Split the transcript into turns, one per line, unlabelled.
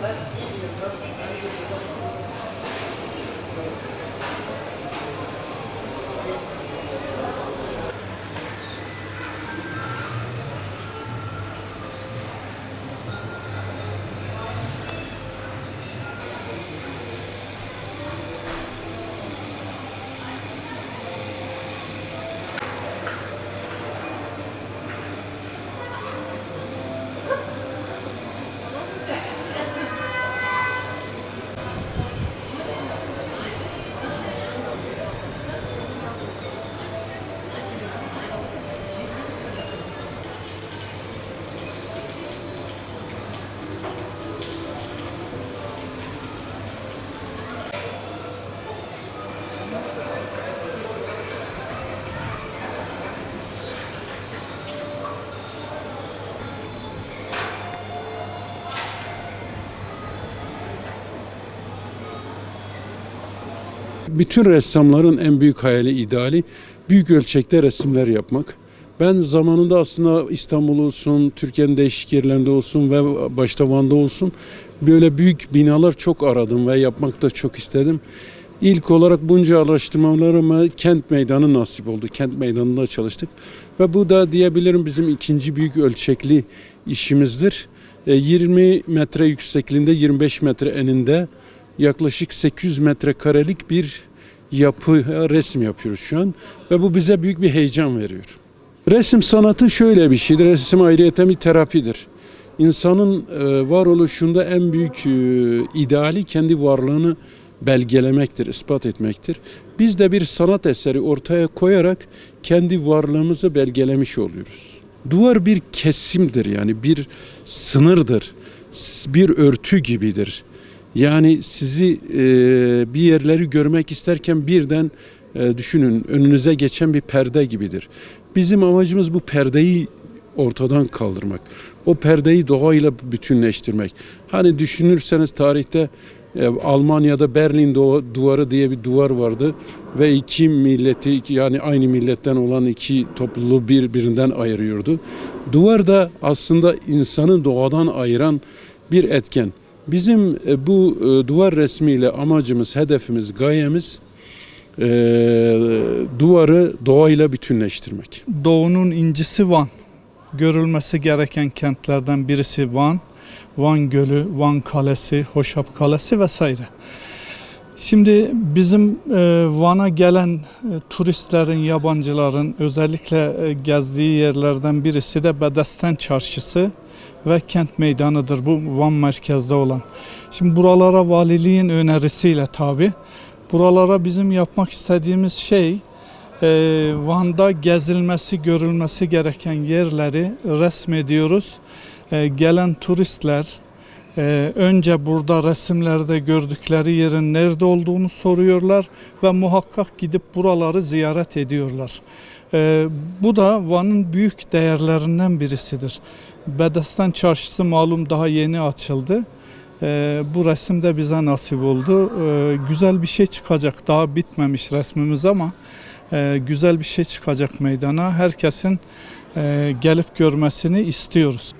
Thank you. Bütün ressamların en büyük hayali, ideali büyük ölçekte resimler yapmak. Ben zamanında aslında İstanbul olsun, Türkiye'nin değişik yerlerinde olsun ve başta Van'da olsun böyle büyük binalar çok aradım ve yapmak da çok istedim. İlk olarak bunca araştırmalarıma kent meydanı nasip oldu. Kent meydanında çalıştık. Ve bu da diyebilirim bizim ikinci büyük ölçekli işimizdir. E, 20 metre yüksekliğinde 25 metre eninde yaklaşık 800 metrekarelik bir yapı, resim yapıyoruz şu an. Ve bu bize büyük bir heyecan veriyor. Resim sanatı şöyle bir şeydir. Resim ayrıyeten bir terapidir. İnsanın e, varoluşunda en büyük e, ideali kendi varlığını belgelemektir, ispat etmektir. Biz de bir sanat eseri ortaya koyarak kendi varlığımızı belgelemiş oluyoruz. Duvar bir kesimdir yani bir sınırdır, bir örtü gibidir. Yani sizi e, bir yerleri görmek isterken birden e, düşünün önünüze geçen bir perde gibidir. Bizim amacımız bu perdeyi ortadan kaldırmak. O perdeyi doğayla bütünleştirmek. Hani düşünürseniz tarihte e, Almanya'da Berlin duvarı diye bir duvar vardı ve iki milleti yani aynı milletten olan iki topluluğu birbirinden ayırıyordu. Duvar da aslında insanı doğadan ayıran bir etken. Bizim e, bu e, duvar resmiyle amacımız, hedefimiz, gayemiz e, duvarı doğayla bütünleştirmek.
Doğu'nun incisi Van. Görülmesi gereken kentlerden birisi Van. Van Gölü, Van Kalesi, Hoşap Kalesi vesaire. Şimdi bizim e, Van'a gelen e, turistlerin, yabancıların özellikle e, gezdiği yerlerden birisi de Bedesten Çarşısı ve kent meydanıdır bu Van merkezde olan. Şimdi buralara valiliğin önerisiyle tabi buralara bizim yapmak istediğimiz şey Van'da gezilmesi, görülmesi gereken yerleri resmediyoruz. Gelen turistler e, önce burada resimlerde gördükleri yerin nerede olduğunu soruyorlar ve muhakkak gidip buraları ziyaret ediyorlar. E, bu da Van'ın büyük değerlerinden birisidir. Bedestan Çarşısı malum daha yeni açıldı. E, bu resim de bize nasip oldu. E, güzel bir şey çıkacak. Daha bitmemiş resmimiz ama e, güzel bir şey çıkacak meydana. Herkesin e, gelip görmesini istiyoruz.